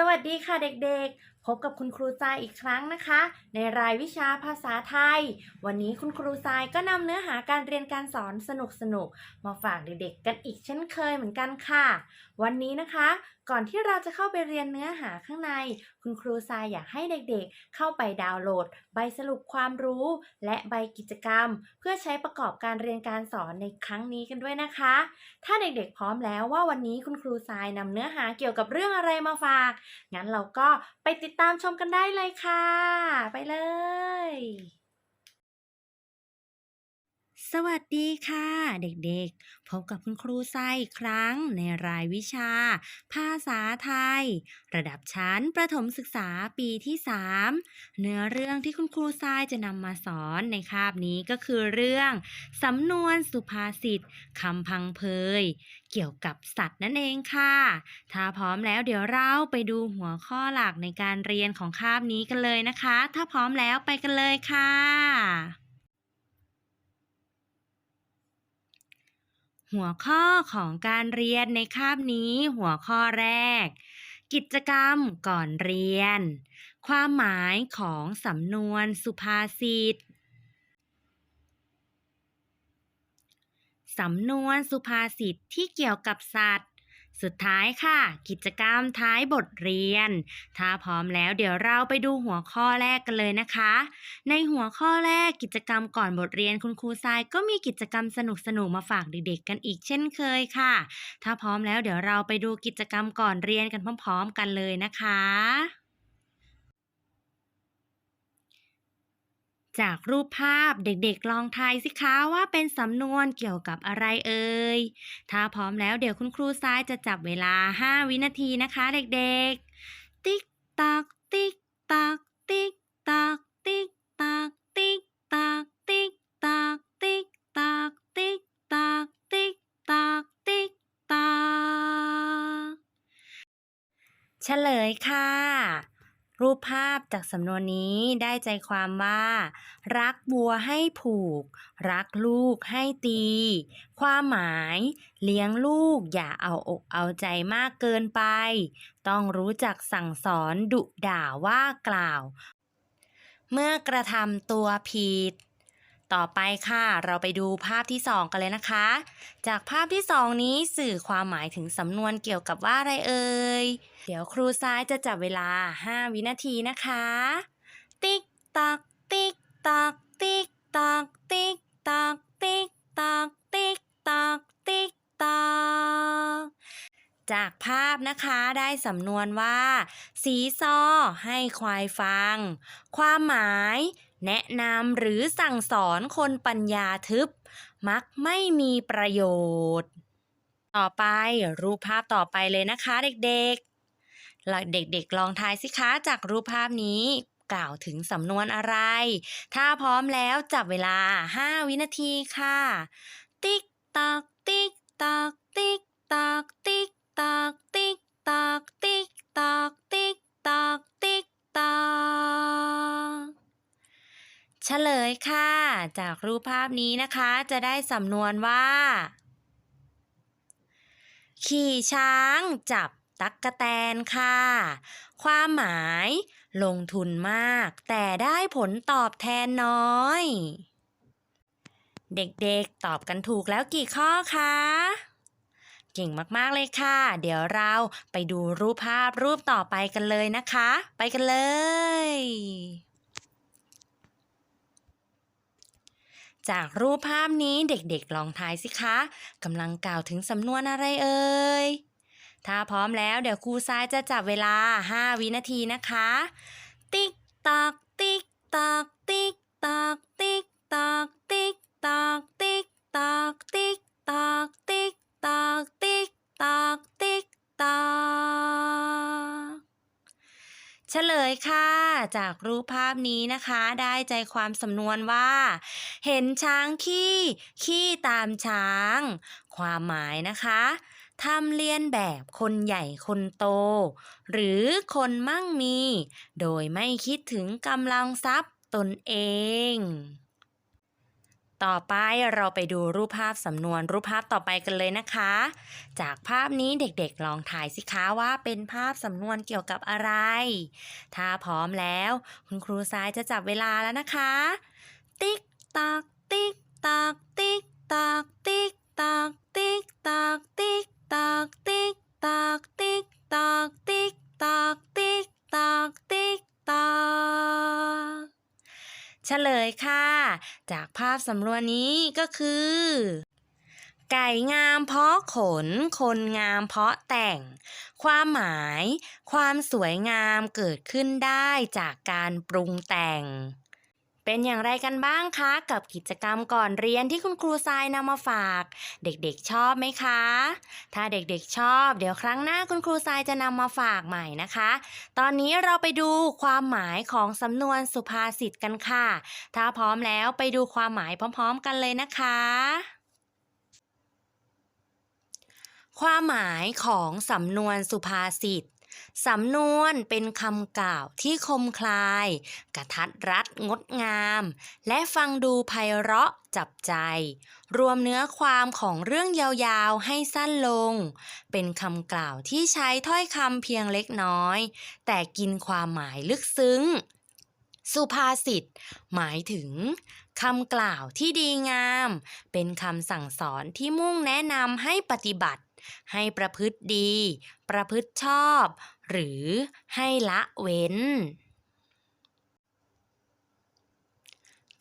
สวัสดีค่ะเด็กๆ พบกับคุณครูทรายอีกครั้งนะคะ ในรายวิชาภาษาไทย วันนี้คุณครูทรายก็นำเนื้อหาการเรียนการสอนสนุกๆมาฝากเด็กๆ กันอีกเช่นเคยเหมือนกันค่ะ วันนี้นะคะ ก่อนที่เราจะเข้าไปเรียนเนื้อหาข้างใน คุณครูทรายอยากให้เด็กๆ เข้าไปดาวน์โหลด ใบสรุปความรู้ และใบกิจกรรม เพื่อใช้ประกอบการเรียนการสอนในครั้งนี้กันด้วยนะคะ ถ้าเด็กๆ พร้อมแล้วว่าวันนี้คุณครูทรายนำเนื้อหาเกี่ยวกับเรื่องอะไรมาฝากงั้นเราก็ไปติดตามชมกันได้เลยค่ะ ไปเลย สวัสดีค่ะ เด็กๆ พบกับคุณครูทรายอีกครั้งในรายวิชา ภาษาไทย ระดับชั้นประถมศึกษาปีที่ 3 เนื้อเรื่องที่คุณครูทรายจะนำมาสอนในคาบนี้ก็คือเรื่องสำนวนสุภาษิตคำพังเพย เกี่ยวกับสัตว์นั่นเองค่ะ ถ้าพร้อมแล้วเดี๋ยวเราไปดูหัวข้อหลักในการเรียนของคาบนี้กันเลยนะคะ ถ้าพร้อมแล้วไปกันเลยค่ะ หัวข้อของการเรียนในคาบนี้หัวข้อแรก กิจกรรมก่อนเรียน ความหมายของสำนวนสุภาษิตสำนวนสุภาษิตที่เกี่ยวกับสัตว์ สุดท้ายค่ะ กิจกรรมท้ายบทเรียน ถ้าพร้อมแล้วเดี๋ยวเราไปดูหัวข้อแรกกันเลยนะคะ ในหัวข้อแรกกิจกรรมก่อนบทเรียนคุณครูทรายก็มีกิจกรรมสนุกๆมาฝากเด็กๆกันอีกเช่นเคยค่ะ ถ้าพร้อมแล้วเดี๋ยวเราไปดูกิจกรรมก่อนเรียนกันพร้อม ๆ กันเลยนะคะ จากรูปภาพเด็กๆ ลองทายสิคะว่าเป็นสำนวนเกี่ยวกับอะไรเอ่ย ถ้าพร้อมแล้วเดี๋ยวคุณครูทรายจะจับเวลา 5 วินาทีนะคะเด็กๆ ติ๊กตอกติ๊กตอกติ๊กตอกติ๊กตอกติ๊กตอกติ๊กตอกติ๊กตอกติ๊กตอกติ๊กตอกติ๊กตอกเฉลยค่ะ รูปภาพจากสำนวนนี้ได้ใจความว่า รักบัวให้ผูก รักลูกให้ตี ความหมาย เลี้ยงลูกอย่าเอาอกเอาใจมากเกินไป ต้องรู้จักสั่งสอนดุด่าว่ากล่าว เมื่อกระทำตัวผิด ต่อไปค่ะ เราไปดูภาพที่สองกันเลยนะคะ จากภาพที่สองนี้สื่อความหมายถึงสำนวนเกี่ยวกับว่าอะไรเอ่ย เดี๋ยวครูซ้ายจะจับเวลา 5 วินาทีนะคะ ติ๊กตักติ๊กตักติ๊กตักติ๊กตักติ๊กตักติ๊กตักติ๊กตักจากภาพนะคะได้สำนวนว่า สีซอให้ควายฟัง ความหมาย แนะนำหรือสั่งสอนคนปัญญาทึบ มักไม่มีประโยชน์ ต่อไปรูปภาพต่อไปเลยนะคะเด็กๆแล้วเด็กๆ ลองทายสิคะจากรูปภาพนี้กล่าวถึงสำนวนอะไร ถ้าพร้อมแล้วจับเวลา 5 วินาทีค่ะ ติ๊กตอกติ๊กตอกติ๊กตอกติ๊กตอกติ๊กตอกติ๊กตอกติ๊กตอกติ๊กตอก เฉลยค่ะ จากรูปภาพนี้นะคะ จะได้สำนวนว่า ขี่ช้างจับตักกะแตนค่ะ ความหมายลงทุนมาก แต่ได้ผลตอบแทนน้อย เด็กๆตอบกันถูกแล้วกี่ข้อคะเก่งมากๆเลยค่ะ เดี๋ยวเราไปดูรูปภาพรูปต่อไปกันเลยนะคะ ไปกันเลย จากรูปภาพนี้เด็กๆลองทายสิคะกำลังกล่าวถึงสำนวนอะไรเอ่ย ถ้าพร้อมแล้วเดี๋ยวครูซายจะจับเวลา 5 วินาทีนะคะ ติ๊กตอกติ๊กตอกติ๊กตอกติ๊กตอกติ๊กตอกติ๊กตอกติ๊กตอกติ๊กตอกติ๊กตอก ฉลยค่ะ จากรูปภาพนี้นะคะ ได้ใจความสำนวนว่า เห็นช้างขี้ขี้ตามช้าง ความหมายนะคะทำเลียนแบบคนใหญ่คนโต หรือคนมั่งมี โดยไม่คิดถึงกำลังทรัพย์ตนเอง ต่อไปเราไปดูรูปภาพสำนวนรูปภาพต่อไปกันเลยนะคะ จากภาพนี้เด็กๆลองถ่ายสิคะว่าเป็นภาพสำนวนเกี่ยวกับอะไร ถ้าพร้อมแล้ว คุณครูซ้ายจะจับเวลาแล้วนะคะ ติ๊กตอกติ๊กตอกติ๊กตอก จากภาพสำรวนนี้ก็คือ ไก่งามเพราะขน คนงามเพราะแต่ง ความหมาย ความสวยงามเกิดขึ้นได้จากการปรุงแต่ง เป็นอย่างไรกันบ้างคะ กับกิจกรรมก่อนเรียนที่คุณครูทรายนำมาฝาก เด็กๆชอบไหมคะ ถ้าเด็กๆชอบ เดี๋ยวครั้งหน้าคุณครูทรายจะนำมาฝากใหม่นะคะ ตอนนี้เราไปดูความหมายของสำนวนสุภาษิตกันค่ะ ถ้าพร้อมแล้วไปดูความหมายพร้อม ๆ กันเลยนะคะ ความหมายของสำนวนสุภาษิต สำนวนเป็นคำกล่าวที่คมคลาย กระทัดรัดงดงาม และฟังดูไพเราะจับใจ รวมเนื้อความของเรื่องยาวๆให้สั้นลง เป็นคำกล่าวที่ใช้ถ้อยคำเพียงเล็กน้อย แต่กินความหมายลึกซึ้ง สุภาษิต หมายถึงคำกล่าวที่ดีงาม เป็นคำสั่งสอนที่มุ่งแนะนำให้ปฏิบัติให้ประพฤติดี ประพฤติชอบ หรือให้ละเว้น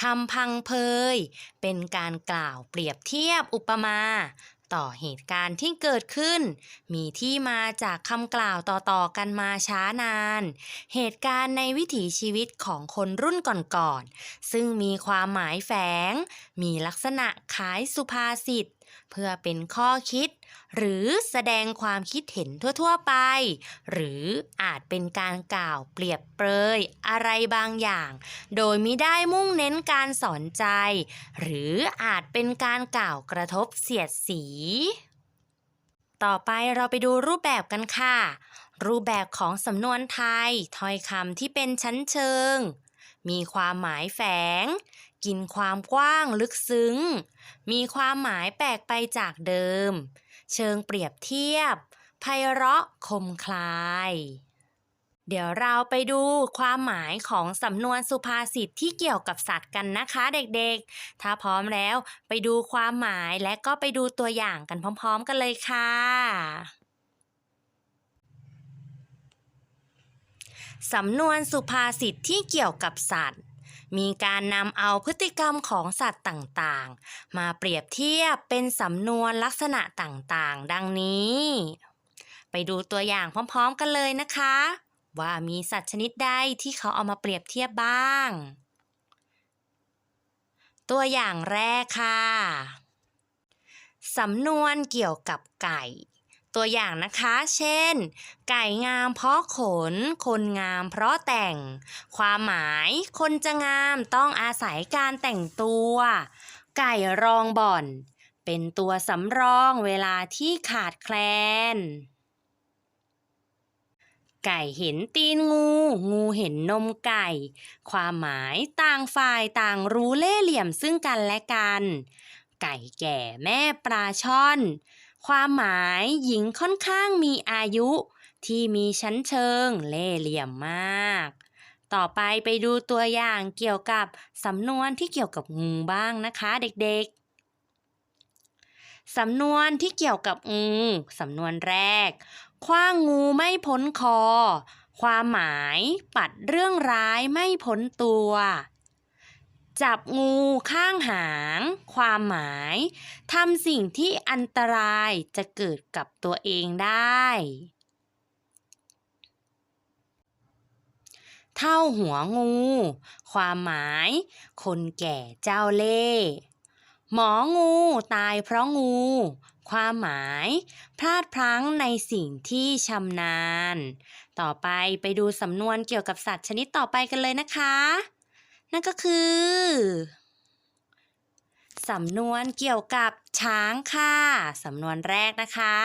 คำพังเพย เป็นการกล่าวเปรียบเทียบอุปมา ต่อเหตุการณ์ที่เกิดขึ้น มีที่มาจากคำกล่าวต่อๆกันมาช้านาน เหตุการณ์ในวิถีชีวิตของคนรุ่นก่อนๆ ซึ่งมีความหมายแฝง มีลักษณะคล้ายสุภาษิต เพื่อเป็นข้อคิด หรือแสดงความคิดเห็นทั่วๆไป หรืออาจเป็นการกล่าวเปรียบเปรยอะไรบางอย่าง โดยมิได้มุ่งเน้นการสอนใจ หรืออาจเป็นการกล่าวกระทบเสียดสี ต่อไปเราไปดูรูปแบบกันค่ะ รูปแบบของสำนวนไทยถ้อยคำที่เป็นชั้นเชิงมีความหมายแฝง กินความกว้างลึกซึ้ง มีความหมายแปลกไปจากเดิม เชิงเปรียบเทียบไพเราะคมคลาย เดี๋ยวเราไปดูความหมายของสำนวนสุภาษิตที่เกี่ยวกับสัตว์กันนะคะเด็กๆ ถ้าพร้อมแล้วไปดูความหมายและก็ไปดูตัวอย่างกันพร้อมๆ กันเลยค่ะสำนวนสุภาษิตที่เกี่ยวกับสัตว์ มีการนำเอาพฤติกรรมของสัตว์ต่างๆ มาเปรียบเทียบเป็นสำนวนลักษณะต่างๆ ดังนี้ ไปดูตัวอย่างพร้อมๆกันเลยนะคะ ว่ามีสัตว์ชนิดใดที่เขาเอามาเปรียบเทียบบ้าง ตัวอย่างแรกค่ะ สำนวนเกี่ยวกับไก่ ตัวอย่างนะคะ เช่น ไก่งามเพราะขน คนงามเพราะแต่ง ความหมายคนจะงามต้องอาศัยการแต่งตัว ไก่รองบ่อน เป็นตัวสำรองเวลาที่ขาดแคลน ไก่เห็นตีนงู งูเห็นนมไก่ ความหมายต่างฝ่ายต่างรู้เล่ห์เหลี่ยมซึ่งกันและกัน ไก่แก่แม่ปลาช่อน ความหมายหญิงค่อนข้างมีอายุ ที่มีชั้นเชิงเล่เหลี่ยมมาก ต่อไปไปดูตัวอย่างเกี่ยวกับสำนวนที่เกี่ยวกับงูบ้างนะคะเด็กๆ สำนวนที่เกี่ยวกับงูสำนวนแรก คว้างงูไม่พ้นคอ ความหมายปัดเรื่องร้ายไม่พ้นตัว จับงูข้างหาง ความหมายทำสิ่งที่อันตรายจะเกิดกับตัวเองได้ เท่าหัวงู ความหมาย คนแก่เจ้าเล่ห์หมองูตายเพราะงู ความหมาย พลาดพลั้งในสิ่งที่ชำนาญ ต่อไปไปดูสำนวนเกี่ยวกับสัตว์ชนิดต่อไปกันเลยนะคะ นั่นก็คือสำนวนเกี่ยวกับช้างค่ะ สำนวนแรกนะคะ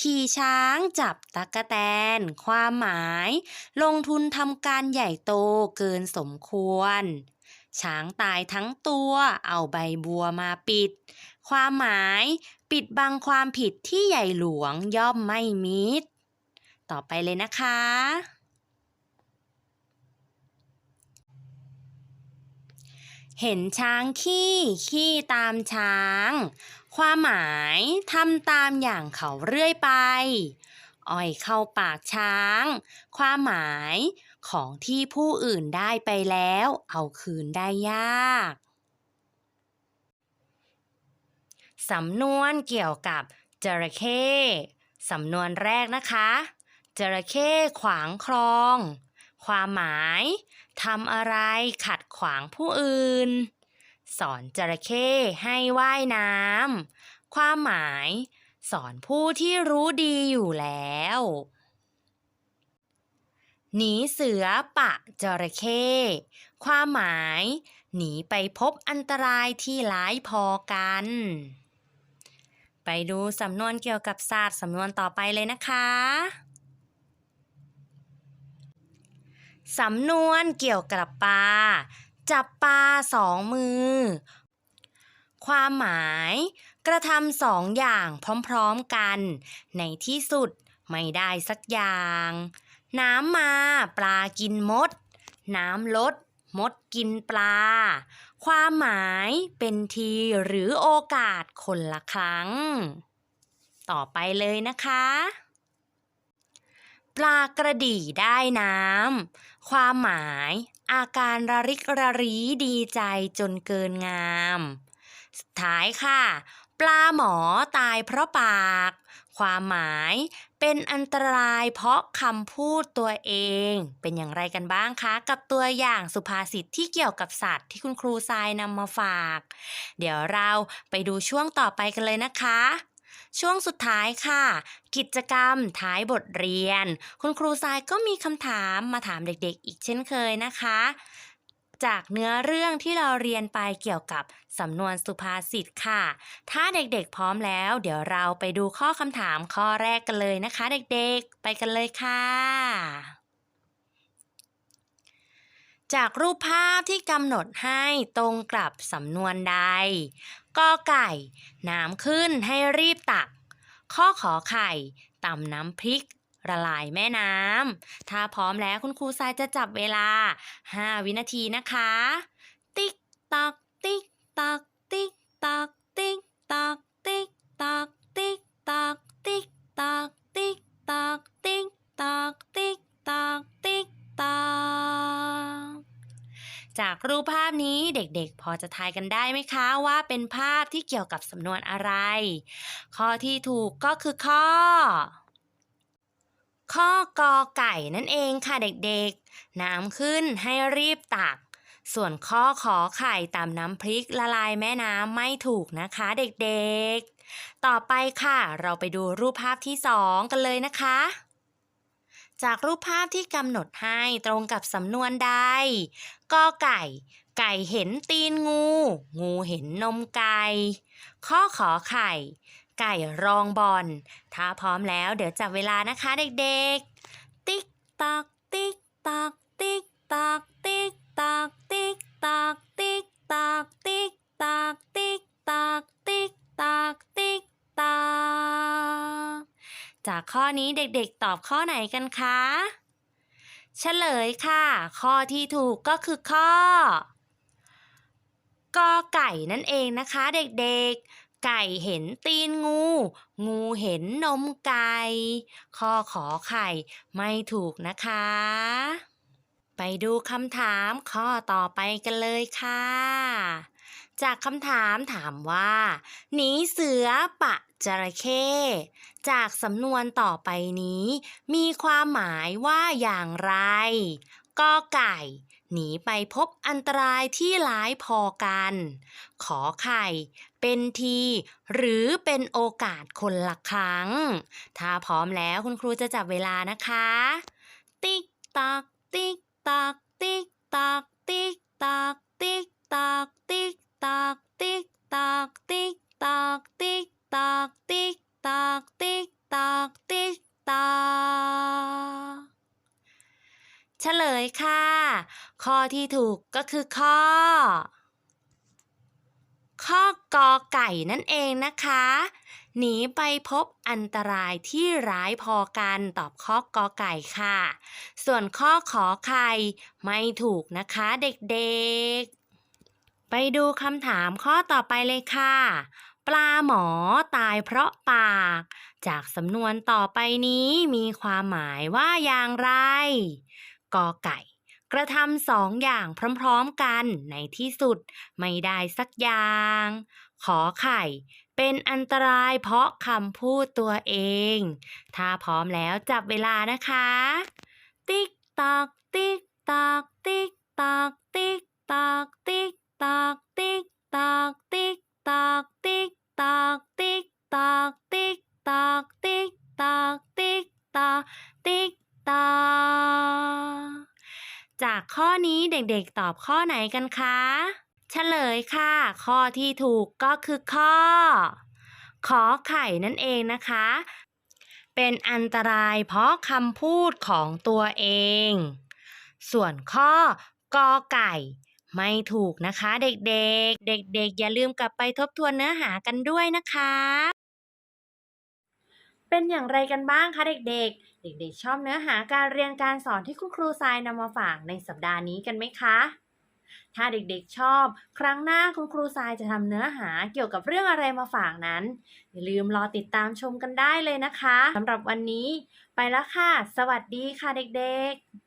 ขี่ช้างจับตั๊กแตน ความหมาย ลงทุนทำการใหญ่โตเกินสมควร ช้างตายทั้งตัว เอาใบบัวมาปิด ความหมาย ปิดบังความผิดที่ใหญ่หลวงย่อมไม่มิด ต่อไปเลยนะคะ เห็นช้างขี้ขี้ตามช้าง ความหมายทำตามอย่างเขาเรื่อยไป อ้อยเข้าปากช้าง ความหมายของที่ผู้อื่นได้ไปแล้ว เอาคืนได้ยาก สำนวนเกี่ยวกับจระเข้ สำนวนแรกนะคะจระเข้ขวางคลอง ความหมายทำอะไรขัดขวางผู้อื่น สอนจระเข้ให้ว่ายน้ำความหมายสอนผู้ที่รู้ดีอยู่แล้ว หนีเสือปะจระเข้ความหมาย หนีไปพบอันตรายที่ร้ายพอกัน ไปดูสำนวนเกี่ยวกับศาสตร์สำนวนต่อไปเลยนะคะ สำนวนเกี่ยวกับปลา จับปลาสองมือ ความหมาย กระทำสองอย่างพร้อมๆกัน ในที่สุดไม่ได้สักอย่าง น้ำมาปลากินมด น้ำลดมดกินปลา ความหมายเป็นทีหรือโอกาสคนละครั้ง ต่อไปเลยนะคะ ปลากระดี่ได้น้ำ ความหมาย อาการระริกระรีดีใจจนเกินงาม สุดท้ายค่ะ ปลาหมอตายเพราะปาก ความหมายเป็นอันตรายเพราะคำพูดตัวเอง เป็นอย่างไรกันบ้างคะ กับตัวอย่างสุภาษิตที่เกี่ยวกับสัตว์ที่คุณครูทรายนำมาฝาก เดี๋ยวเราไปดูช่วงต่อไปกันเลยนะคะ ช่วงสุดท้ายค่ะ กิจกรรมท้ายบทเรียน คุณครูทรายก็มีคำถามมาถามเด็กๆ อีกเช่นเคยนะคะ จากเนื้อเรื่องที่เราเรียนไปเกี่ยวกับสำนวนสุภาษิตค่ะ ถ้าเด็กๆพร้อมแล้ว เดี๋ยวเราไปดูข้อคำถามข้อแรกกันเลยนะคะ เด็กๆ ไปกันเลยค่ะ จากรูปภาพที่กำหนดให้ตรงกับสำนวนใด กอไก่ น้ำขึ้นให้รีบตัก ข้อขอไข่ตำน้ำพริกละลายแม่น้ำ ถ้าพร้อมแล้วคุณครูทรายจะจับเวลา 5 วินาทีนะคะ ติ๊กตอก ติ๊กตอก ติ๊กตอก ติ๊กตอก ติ๊กตอก ติ๊กตอก ติ๊กตอก ติ๊กตอก ติ๊กตอก ติ๊กตอก ติ๊กตอก จากรูปภาพนี้เด็กๆ พอจะทายกันได้ไหมคะว่าเป็นภาพที่เกี่ยวกับสำนวนอะไร ข้อที่ถูกก็คือข้อ ข้อกอไก่นั่นเองค่ะเด็กๆ น้ำขึ้นให้รีบตัก ส่วนข้อขอไข่ตามน้ำพริกละลายแม่น้ำไม่ถูกนะคะเด็กๆ ต่อไปค่ะ เราไปดูรูปภาพที่สองกันเลยนะคะ จากรูปภาพที่กำหนดให้ตรงกับสำนวนใดกอไก่ ไก่เห็นตีนงู งูเห็นนมไก่ข้อขอไข่ ไก่รองบอล ถ้าพร้อมแล้วเดี๋ยวจับเวลานะคะเด็กๆ ติ๊กตอกติ๊กตอกติ๊กตอกติ๊กตอกติ๊กตอกติ๊กตอกติ๊กตอกติ๊กตอกติ๊กตอกติ๊กตอก จากข้อนี้เด็กๆตอบข้อไหนกันคะเฉลยค่ะ ข้อที่ถูกก็คือข้อกอไก่นั่นเองนะคะเด็กๆ ไก่เห็นตีนงู งูเห็นนมไก่ข้อขอไข่ไม่ถูกนะคะ ไปดูคำถามข้อต่อไปกันเลยค่ะ จากคำถามถามว่า หนีเสือปะ จระเข้ จากสำนวนต่อไปนี้ มีความหมายว่าอย่างไรกอไก่ หนีไปพบอันตรายที่ร้ายพอกัน ขอไข่ เป็นที หรือเป็นโอกาสคนละครั้ง ถ้าพร้อมแล้วคุณครูจะจับเวลานะคะ ติ๊กตอกติ๊กตอกติ๊กตอกติ๊กตอกติ๊กตอกติ๊กตอกติ๊กตอกติ๊กตอกติ๊ก ตอกติ๊กตอกติ๊กตอกติ๊กตอกเฉเฉลยค่ะ ข้อที่ถูกก็คือข้อ ข้อกอไก่นั่นเองนะคะ หนีไปพบอันตรายที่ร้ายพอกันตอบข้อกอไก่ค่ะ ส่วนข้อขอไข่ไม่ถูกนะคะเด็กๆ ไปดูคำถามข้อต่อไปเลยค่ะ ปลาหมอตายเพราะปาก จากสำนวนต่อไปนี้มีความหมายว่าอย่างไร กอไก่ กระทำสองอย่างพร้อมๆกันในที่สุดไม่ได้สักอย่าง ขอไข่ เป็นอันตรายเพราะคำพูดตัวเอง ถ้าพร้อมแล้วจับเวลานะคะ ติ๊กตอกติ๊กตอกติ๊กตอกติ๊กตอกติ๊กตอกติ๊กตอกติ๊ก ตอกติ๊กตอกติ๊กตอกติ๊กตอกติ๊กตอกติ๊กตอกติ๊กตอกจากข้อนี้เด็กๆตอบข้อไหนกันคะเฉลยค่ะ ข้อที่ถูกก็คือข้อ ขอไข่นั่นเองนะคะ เป็นอันตรายเพราะคำพูดของตัวเอง ส่วนข้อกอไก่ ไม่ถูกนะคะ เด็กๆ เด็กๆ อย่าลืมกลับไปทบทวนเนื้อหากันด้วยนะคะ เป็นอย่างไรกันบ้างคะเด็กๆ เด็กๆ ชอบเนื้อหาการเรียนการสอนที่คุณครูทรายนำมาฝากในสัปดาห์นี้กันไหมคะถ้าเด็กๆชอบ ครั้งหน้าคุณครูทรายจะทำเนื้อหาเกี่ยวกับเรื่องอะไรมาฝากนั้น อย่าลืมรอติดตามชมกันได้เลยนะคะสำหรับวันนี้ ไปแล้วค่ะ สวัสดีค่ะเด็กๆ